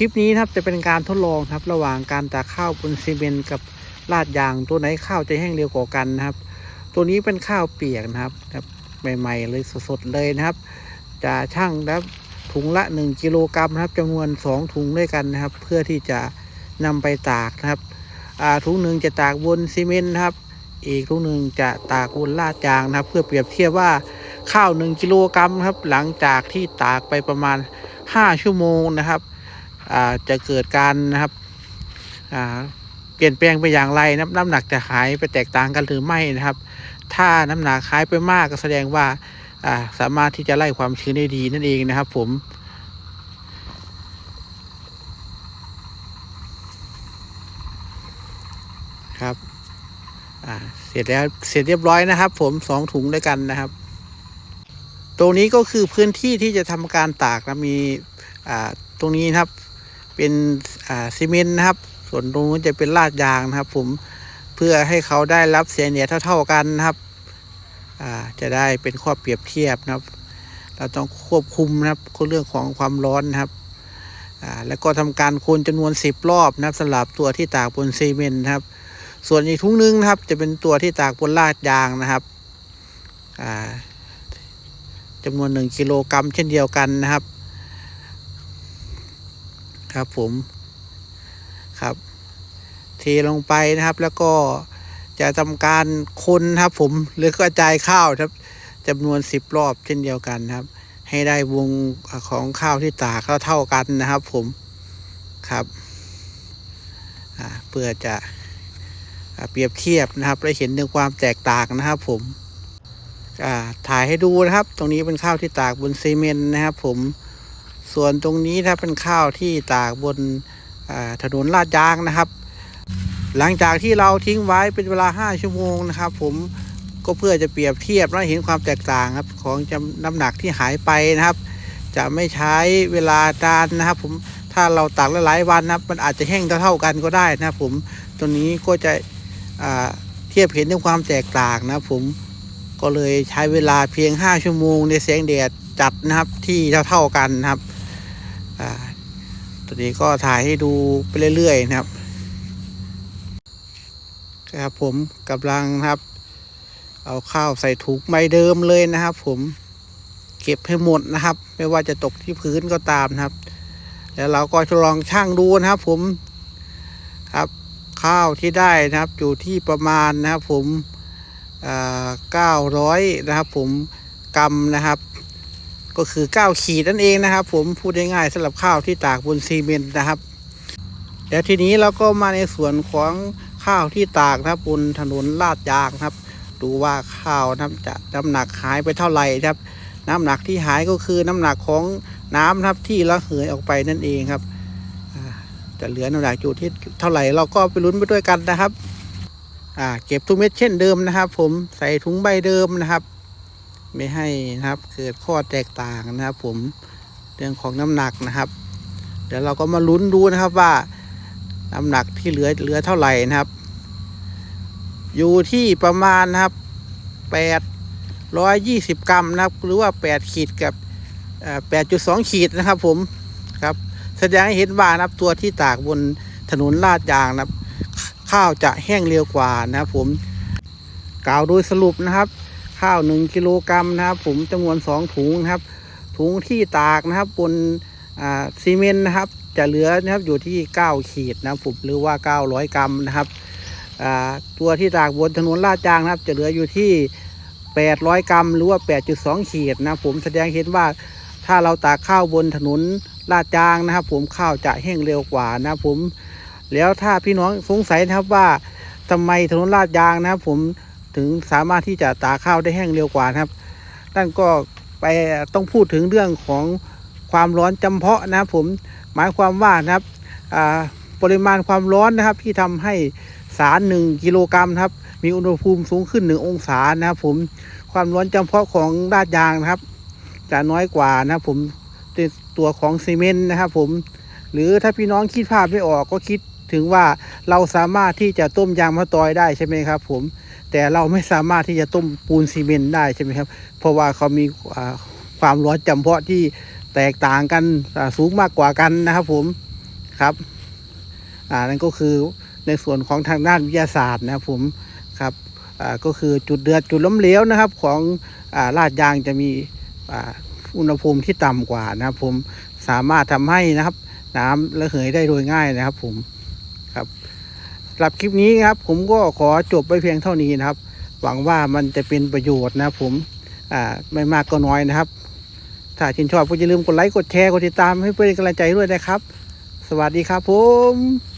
คลิปนี้นะครับจะเป็นการทดลองครับ ระหว่างการตากข้าวบนซีเมนต์กับลาดยางตัวไหนข้าวจะแห้งเร็วกว่ากันนะครับ ตัวนี้เป็นข้าวเปียกนะครับครับใหม่ๆเลยสดๆเลยนะครับ จะชั่งแล้วถุงละ 1กิโลกรัมนะครับจำนวน 2 ถุงด้วยกันนะครับ เพื่อที่จะนำไปตากนะครับอ่าถุงหนึ่งจะตากบนซีเมนต์นะครับ อีกถุงหนึ่งจะตากบนลาดยางนะครับ เพื่อเปรียบเทียบว่าข้าว 1กิโลกรัมครับ หลังจากที่ตากไปประมาณ 5 ชั่วโมงนะครับ จะเกิดการนะครับเปลี่ยนแปลงไปอย่างไรน้ำหนักจะหายไปแตกต่างกันหรือไม่นะครับ ถ้าน้ำหนักหายไปมากก็แสดงว่าสามารถที่จะไล่ความชื้นได้ดีนั่นเองนะครับผมครับเสร็จแล้วเสร็จเรียบร้อยนะครับ ผมสองถุงด้วยกันนะครับ ตรงนี้ก็คือพื้นที่ที่จะทำการตากนะมีตรงนี้นะครับ เป็นอ่าซีเมนต์นะครับ ส่วนตรงนู้นจะเป็นลาดยางนะครับ ผมเพื่อให้เขาได้รับเสียเหนียเท่า ๆกันนะครับอ่าจะได้เป็นข้อเปรียบเทียบนะครับ เราต้องควบคุมนะครับเรื่องของความร้อนนะครับอ่าแล้วก็ทำการคูณจำนวน 10 รอบนะครับสำหรับตัวที่ตากบนซีเมนต์นะครับ ส่วนอีกทุ่งนึงนะครับ จะเป็นตัวที่ตากบนลาดยางนะครับอ่าจำนวนหนึ่งกิโลกรัมเช่นเดียวกันนะครับ ครับผมครับ เทลงไปนะครับ แล้วก็จะทำการคนครับ ผมหรือกระจายข้าวครับจำนวนสิบรอบเช่นเดียวกันครับ ให้ได้วงของข้าวที่ตากเท่ากันนะครับ ผมครับเพื่อจะเปรียบเทียบนะครับและเห็นถึงความแตกต่างนะครับ ผมถ่ายให้ดูนะครับ ตรงนี้เป็นข้าวที่ตากบนซีเมนต์นะครับ ผม ส่วนตรงนี้ถ้าเป็นข้าวที่ตากบนถนนลาดยางนะครับ หลังจากที่เราทิ้งไว้เป็นเวลา 5 ชั่วโมงนะครับ ผมก็เพื่อจะเปรียบเทียบและเห็นความแตกต่างครับของจำน้ำหนักที่หายไปนะครับ จะไม่ใช้เวลานานนะครับ ผมถ้าเราตากหลายวันนะครับ มันอาจจะแห้งเท่าๆกันก็ได้นะครับ ผมตัวนี้ก็จะอ่าเทียบเห็นถึงความแตกต่างนะครับ ผมก็เลยใช้เวลาเพียง 5 ชั่วโมงในแสงแดดจัดนะครับที่เท่าๆกันนะครับ อ่าตัวนี้ก็ถ่ายให้ดูไปเรื่อย ๆ นะครับ ครับผมกำลังครับ เอาข้าวใส่ถุงใบเดิมเลยนะครับ ผมเก็บให้หมดนะครับ ไม่ว่าจะตกที่พื้นก็ตามนะครับ แล้วเราก็จะลองช่างดูนะครับ ผมครับข้าวที่ได้นะครับอยู่ที่ประมาณนะครับ ผมเก้าร้อยนะครับ ผมกรัมนะครับ ก็คือ 9 ขีดนั่นเองนะครับ ผมพูดง่ายๆสำหรับข้าวที่ตากบนซีเมนต์นะครับแล้วทีนี้เราก็มาในส่วนของข้าวที่ตากนะครับบนถนนลาดยางครับ ดูว่าข้าวนะครับจะน้ำหนักหายไปเท่าไหร่ครับ น้ำหนักที่หายก็คือน้ำหนักของน้ำครับที่ระเหยออกไปนั่นเองครับจะเหลือน้ำหนักอยู่ที่เท่าไหร่เราก็ไปลุ้นไปด้วยกันนะครับเก็บทุกเม็ดเช่นเดิมนะครับ ผมใส่ถุงใบเดิมนะครับ ไม่ให้นะครับเกิดข้อแตกต่างนะครับ ผมเรื่องของน้ำหนักนะครับ เดี๋ยวเราก็มาลุ้นดูนะครับว่า น้ำหนักที่เหลือเหลือเท่าไหร่นะครับ อยู่ที่ประมาณนะครับแปดร้อยยี่สิบกรัมนะครับ หรือว่าแปดขีดกับแปดจุดสองขีดนะครับ ผมครับ แสดงให้เห็นว่านะครับตัวที่ตากบนถนนลาดยางนะครับ ข้าวจะแห้งเร็วกว่านะครับ ผมกล่าวโดยสรุปนะครับ ข้าวหนึ่งกิโลกรัมนะครับ ผมจำนวนสองถุงนะครับ ถุงที่ตากนะครับบนอ่าซีเมนต์นะครับ จะเหลือนะครับอยู่ที่ 9 ขีดนะครับผมหรือว่า 900 กรัมนะครับอ่าตัวที่ตากบนถนนลาดยางนะครับ จะเหลืออยู่ที่ 800 กรัม หรือว่า 8.2 ขีดนะผมแสดงเห็นว่าถ้าเราตากข้าวบนถนนลาดยางนะครับ ผมข้าวจะแห้งเร็วกว่านะผมแล้วถ้าพี่น้องสงสัยนะครับว่าทำไมถนนลาดยางนะครับผม ถึงสามารถที่จะตาข้าวได้แห้งเร็วกว่านะครับนั่นก็ไปต้องพูดถึงเรื่องของความร้อนจำเพาะนะครับผมหมายความว่านะครับปริมาณความร้อนนะครับที่ทำให้สารหนึ่งกิโลกรัมครับ มีอุณหภูมิสูงขึ้นหนึ่งองศานะครับผมความร้อนจำเพาะของลาดยางนะครับ จะน้อยกว่านะครับผมตัวของซีเมนต์นะครับผมหรือถ้าพี่น้องคิดภาพไม่ออกก็คิดถึงว่าเราสามารถที่จะต้มยางมะตอยได้ใช่ไหมครับ ผม แต่เราไม่สามารถที่จะต้มปูนซีเมนต์ได้ใช่ไหมครับ เพราะว่าเขามีความร้อนจำเพาะที่แตกต่างกันสูงมากกว่ากันนะครับผมครับอ่านั่นก็คือในส่วนของทางด้านวิทยาศาสตร์นะครับผมครับอ่าก็คือจุดเดือดจุดล้มเหลวนะครับ ของอ่าลาดยางจะมีอ่าอุณหภูมิที่ต่ำกว่านะครับผมสามารถทำให้นะครับ น้ำระเหยได้โดยง่ายนะครับผมครับ หรับคลิปนี้ครับ ผมก็ขอจบไปเพียงเท่านี้นะครับ หวังว่ามันจะเป็นประโยชน์นะผมอ่าไม่มากก็น้อยนะครับ ถ้าชื่นชอบก็อย่าลืมกดไลค์กดแชร์กดติดตามให้เพื่อนกำลังใจด้วยนะครับ สวัสดีครับผม